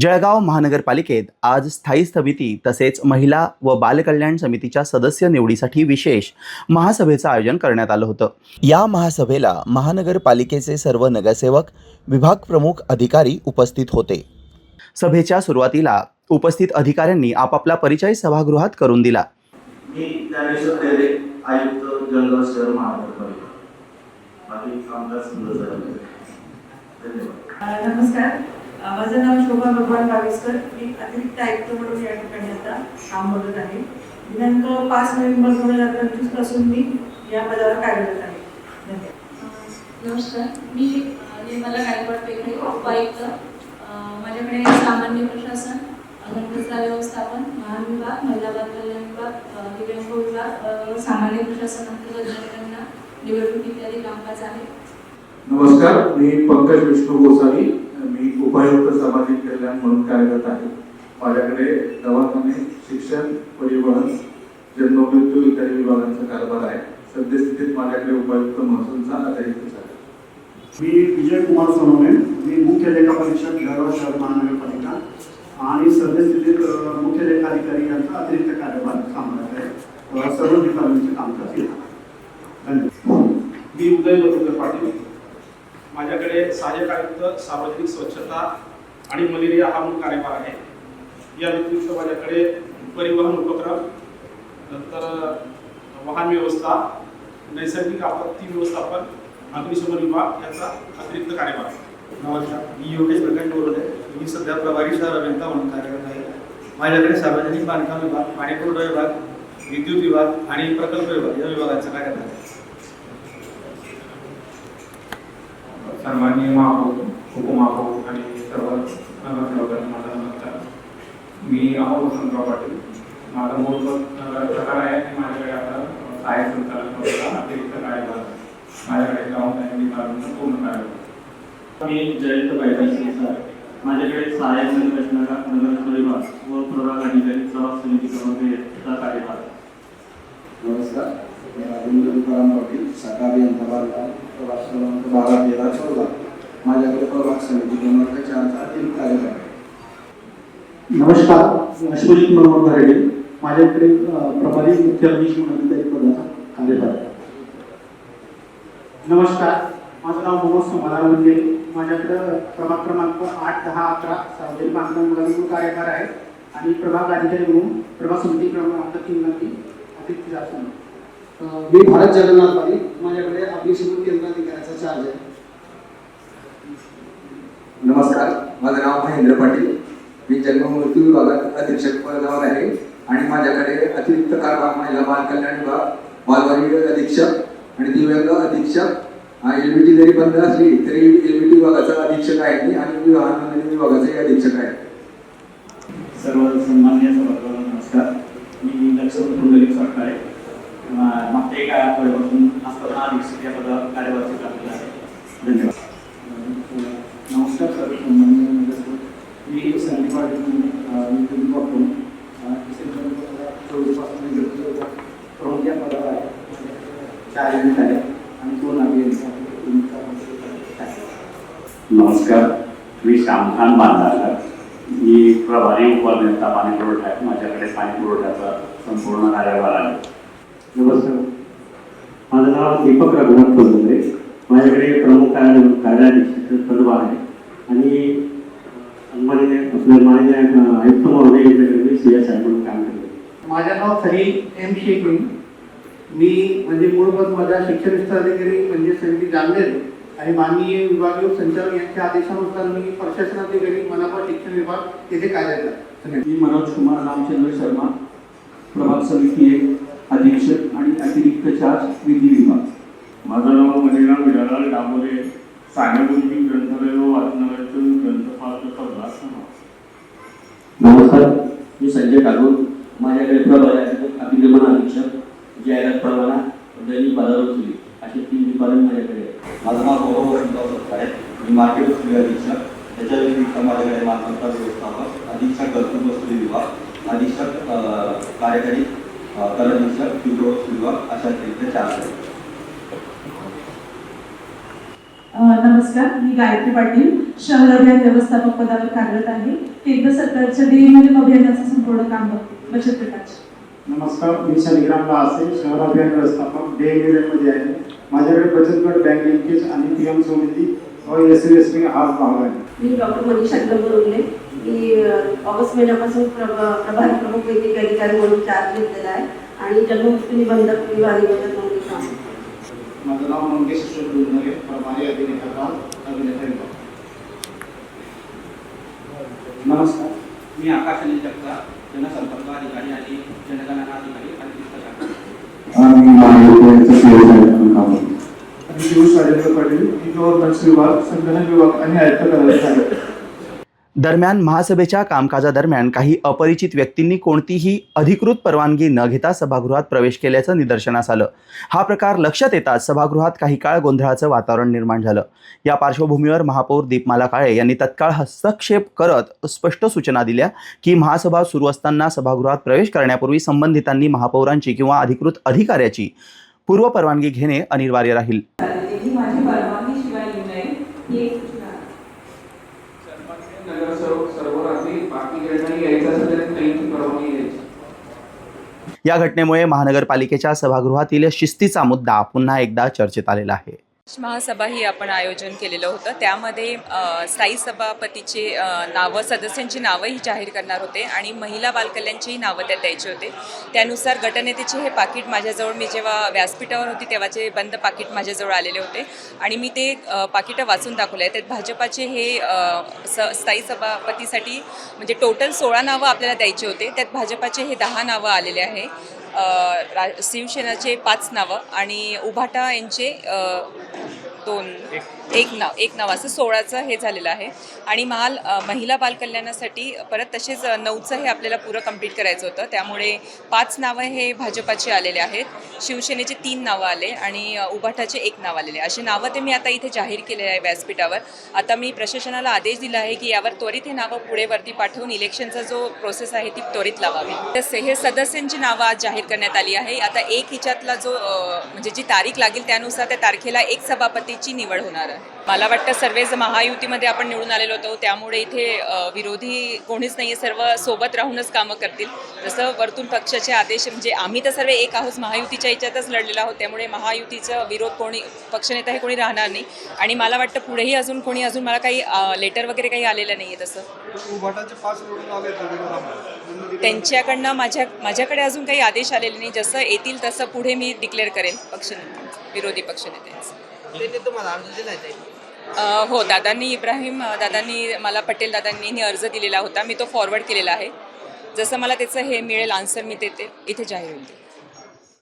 जळगाव महानगरपालिकेत आज स्थायी समिती तसेच महिला व बालकल्याण समितीच्या सदस्य निवडीसाठी विशेष महासभेचं आयोजन करण्यात आलं होतं. या महासभेला महानगरपालिकेचे सर्व नगरसेवक विभाग प्रमुख अधिकारी उपस्थित होते. सभेच्या सुरुवातीला उपस्थित अधिकाऱ्यांनी आपापला परिचय सभागृहात करून दिला. मी ज्ञानेश्वर खैरे आयुक्त जळगाव शहर महानगरपालिका. बाकी कामकाज सुरू झालं धन्यवाद. नमस्कार. माझं नाव शोभा भगवान बावीसकर मी अतिरिक्त आयुक्त म्हणून या ठिकाणी आता काम बघत आहे. दिनांक पाच नोव्हेंबर दोन हजार पंचवीसपासून मी या पदावर कार्यरत आहे. धन्यवाद. नमस्कार. मी निर्मला गायकवाड पेखरे उपायुक्त. अ, माझ्याकडे सामान्य प्रशासन घटनास्थळ व्यवस्थापन महान विभाग महिला बाल कल्याण विभाग दिव्यांग विभाग सामान्य प्रशासन अंतर्गत जनगणना निवडणूक इत्यादी कामकाज आहे. नमस्कार. मी पंकज विष्णू गोसावी. उपायुक्त सामाजिक कल्याण म्हणून कार्यरत आहे. माझ्याकडे दवाखाने शिक्षण परिवहन जन्ममृत्यू इत्यादी विभागांचा कारभार आहे. सद्यस्थितीत माझ्याकडे उपायुक्त महसूलचा अतिरिक्त आहे. मी विजय कुमार सोनवणे. मी मुख्य लेखा परीक्षक जळगाव शहर महानगरपालिका आणि सद्यस्थितीत मुख्य लेखाधिकारी यांचा अतिरिक्त कार्यभार सांभाळत आहे. सर्व डिपार्टमेंटचे कामकाज धन्यवाद. मी उदय मधुकर पाटील. माझ्याकडे सहाय्यक आयुक्त सार्वजनिक स्वच्छता आणि मलेरिया हा मूळ कार्यभार आहे. या व्यतिरिक्त माझ्याकडे परिवहन उपक्रम नंतर वाहन व्यवस्था नैसर्गिक आपत्ती व्यवस्थापन अग्निशमन विभाग याचा अतिरिक्त कार्यभार. आहे नमस्कार. मी योगेश प्रकाश बोरवले मी सध्या प्रभारी शहर अभियंता म्हणून कार्यरत आहे. माझ्याकडे सार्वजनिक बांधकाम विभाग पाणीपुरवठा विभाग विद्युत विभाग आणि प्रकल्प विभाग या विभागाचं कार्यभार आहे. सन्माननीय महापौर उपमहापौर आणि सर्व नगरसेवकांना माझा नमस्कार. मी अमोल वसंतराव पाटील. माझा मूळ नगर प्रकार आहे आणि माझ्याकडे आता सहाय्यक संचालक पदाचा अतिरिक्त कार्यभार. आहे. माझ्याकडे जबाबदारी विभागाचा पूर्ण कार्यभार मी जयंत सर. माझ्याकडे सहाय्यक संरचना नगर विभाग व प्रभाग अधिकारी प्रभाग समिती क्रमांक कार्यभार. आहे. नमस्कार. मी राजेंद्र तुकाराम पाटील शाखा अभियंता प्रवास क्रमांक बारा तेरा चौदा माझ्याकडे प्रभाग समिती क्रमांक चारचा अतिरिक्त कार्यक्रम आहे. नमस्कार अश्वजित मनोहर घारेडे. माझ्याकडे प्रभारी मुख्य अधीश म्हणून अधिकारी पदाचा कार्यभार नमस्कार माझं नाव मनोज समाधान म्हणजे माझ्याकडं प्रभाग क्रमांक आठ दहा अकरा सार्वजनिक बांधकाम विभागातील कार्यभार आहे. आणि प्रभाग अधिकारी म्हणून प्रभाग समिती क्रमांक तीन मध्ये अतिरिक्त शासन मी भारत जगन्नाथ पाटील माझ्याकडे अग्निशमन केंद्राधिकाऱ्याचा चार्ज आहे. नमस्कार माझं नाव महेंद्र पाटील. मी जन्ममृत्यू विभागात अधीक्षक पदावर आहे आणि माझ्याकडे अतिरिक्त कारभार महिला बाल कल्याण विभाग बालवाडी अधीक्षक आणि दिव्यांग अधीक्षक एल बी टी जरी बंद असली तरी एल बी टी विभागाचा अधीक्षक आहे मी आणि विवाह नोंदणी विभागाचे अधीक्षक आहे. सर्व सन्मान्य सभागृहांना नमस्कार. मी लक्ष्मण पुंडलिक सरकार आहे मागच्या एका आठवड्यापासून असताना अधीक्षक या पदावर कार्यभार स्वीकारलेला आहे. धन्यवाद. नमस्कार सर. मी संदीप पाटील मी घेतलं प्रमुख या पदावर आहे. चार युनिट आहे आणि दोन अभियंता नमस्कार. मी श्यामखान बांधारकर. मी प्रभारी उपअभियंता पाणी पुरवठा आहे. माझ्याकडे पाणी पुरवठ्याचा संपूर्ण कार्यभार आहे. नमस्कार. माझं नाव दीपक रघुनाथ फुलझुले माझ्याकडे प्रमुख कार्य कार्याधीक्षक पदभार आहे आणि सन्माननीय आपले माननीय आयुक्त महोदय यांच्याकडे मी सी एस आय म्हणून काम करतो माझं नाव सलीम एम शेखी मी म्हणजे मूळभूत माझा शिक्षण विस्तार अधिकारी म्हणजे समिती जामनेर आणि माननीय विभागीय संचालक यांच्या आदेशानुसार मी प्रशासनाधिकारी मनापा शिक्षण विभाग येथे कार्यरत. मी मनोज कुमार रामचंद्र शर्मा प्रभाग समिती एक. अधीक्षक आणि अतिरिक्त चार्ज विधी विभाग. माझं नाव मणिराम विरालाल डांबोरे सानेगुंजी ग्रंथालय व वाचनालयाचं ग्रंथपाल पदार्थ नमस्कार. मी संजय ठाकूर. माझ्याकडे प्रभारी अभिगमन अधीक्षक. जाहिरात परवाना दैनिक बाजार वसुली असे तीन डिपार्टमेंट माझ्याकडे. माझं नाव गौरव वसंतराव सत्तार आहे मी मार्केट वसुली अधीक्षक. त्याच्या व्यतिरिक्त माझ्याकडे मालमत्ता व्यवस्थापक अधीक्षक कर्तृत्व वसुली विभाग अधीक्षक कार्यकारी तीव्र वसुली विभाग अशा अतिरिक्त चार नमस्कार मी गायत्री पाटील शहर अभियान व्यवस्थापक पदावर कार्यरत आहे. केंद्र सरकारच्या डीएमएल अभियानाचं संपूर्ण काम बघते. बचत गटाचे. नमस्कार मी शालिग्राम लासे शहर अभियान व्यवस्थापक डे मध्ये आहे. माझ्याकडे बचत गट बँक लिंकेज आणि पी एम समिती व एस सी एस टी हा भाग आहे. मी डॉक्टर मनीषा बोलले मी ऑगस्ट महिन्यापासून प्रभ प्रभारी प्रमुख वैद्यकीय अधिकारी म्हणून चार्ज घेतलेला आहे. आणि जन्ममृत्यू निबंधक निबंधक म्हणून काम. माझं नाव मंगेश डोंगरे प्रभारी अभिनेता काम अभिनेता. नमस्कार. मी आकाश अनिल जगताप जनसंपर्क अधिकारी आणि जनगणना अधिकारी पियुष राजेंद्र पाटील मी गव्हर्नन्स विभाग संगणक विभाग आणि आयुक्त दरम्यान महासभेच्या कामकाजादरम्यान काही अपरिचित व्यक्तींनी कोणतीही अधिकृत परवानगी न घेता सभागृहात प्रवेश केल्याचं निदर्शनास आलं. हा प्रकार लक्षात येताच सभागृहात काही काळ गोंधळाचं वातावरण निर्माण झालं. या पार्श्वभूमीवर महापौर दीपमाला काळे यांनी तत्काळ हस्तक्षेप करत स्पष्ट सूचना दिल्या की महासभा सुरू असताना सभागृहात प्रवेश करण्यापूर्वी संबंधितांनी महापौरांची किंवा अधिकृत अधिकाऱ्याची पूर्व परवानगी घेणे अनिवार्य राहील ही माझी परवानगी शिवाय येऊ नये ही एक सूचना आहे. नगरसेवक सर्व रात्री बाकी निर्णय यायचा असेल तर त्यांची परवानगी घ्यायची या घटनेमुळे महानगरपालिकेच्या सभागृहातील शिस्तीचा मुद्दा पुन्हा एकदा चर्चेत आलेला आहे. महासभा ही आपण आयोजन केलेलं होतं. त्यामध्ये स्थायी सभापतीचे नावं सदस्यांची नावंही जाहीर करणार होते आणि महिला बालकल्याणचीही नावं त्यात द्यायची होते. त्यानुसार गटनेतेचे हे पाकिट माझ्याजवळ मी जेव्हा व्यासपीठावर होती तेव्हाचे बंद पाकिट माझ्याजवळ आलेले होते आणि मी ते पाकिटं वाचून दाखवले. आहे त्यात भाजपाचे हे स स्थायी सभापतीसाठी म्हणजे टोटल सोळा नावं आपल्याला द्यायचे होते. त्यात भाजपाचे हे दहा नावं आलेले आहे. रा शिवसेनाचे पाच नावं आणि उभाटा यांचे दोन. एक नाव एक नाव असं सोळाचं हे झालेलं आहे. आणि महाल महिला बालकल्याणासाठी परत तसेच नऊचं हे आपल्याला पुरं कंप्लीट करायचं होतं. त्यामुळे पाच नावं हे भाजपाचे आलेले आहेत. शिवसेनेचे तीन नावं आले आणि उभाटाचे एक नाव आलेले. असे नावं ते मी आता इथे जाहीर केलेले आहे व्यासपीठावर. आता मी प्रशासनाला आदेश दिला आहे की यावर त्वरित हे नावं पुढे वरती पाठवून इलेक्शनचा जो प्रोसेस आहे ती त्वरित लावावी. तसे हे सदस्यांची नावं आज जाहीर करण्यात आली आहे. आता एक हिच्यातला जो म्हणजे जी तारीख लागेल त्यानुसार त्या तारखेला एक सभापतीची निवड होणार आहे. मला वाटतं सर्वच महायुतीमध्ये आपण निवडून आलेलो होतो त्यामुळे इथे विरोधी कोणीच नाही सर्व सोबत राहूनच कामं करतील. जसं वरतून पक्षाचे आदेश म्हणजे आम्ही तर सर्व एक आहोत महायुतीच्या याच्यातच लढलेला आहोत त्यामुळे महायुतीचा विरोध कोणी पक्षनेता हे कोणी राहणार नाही. आणि मला वाटतं पुढेही अजून कोणी अजून मला काही लेटर वगैरे काही आलेलं नाही आहे तसं. त्यांच्याकडनं माझ्या माझ्याकडे अजून काही आदेश आलेले नाही जसं येतील तसं पुढे मी डिक्लेअर करेन पक्षनेते विरोधी पक्षनेत्यांचं अ, हो दादांनी इब्राहिम अ, दादांनी मला पटेल दादांनी अर्ज दिलेला होता. मी तो फॉरवर्ड केलेला आहे. जसं मला त्याचं हे मिळेल आन्सर मी ते ते इथे जाहीर होईल.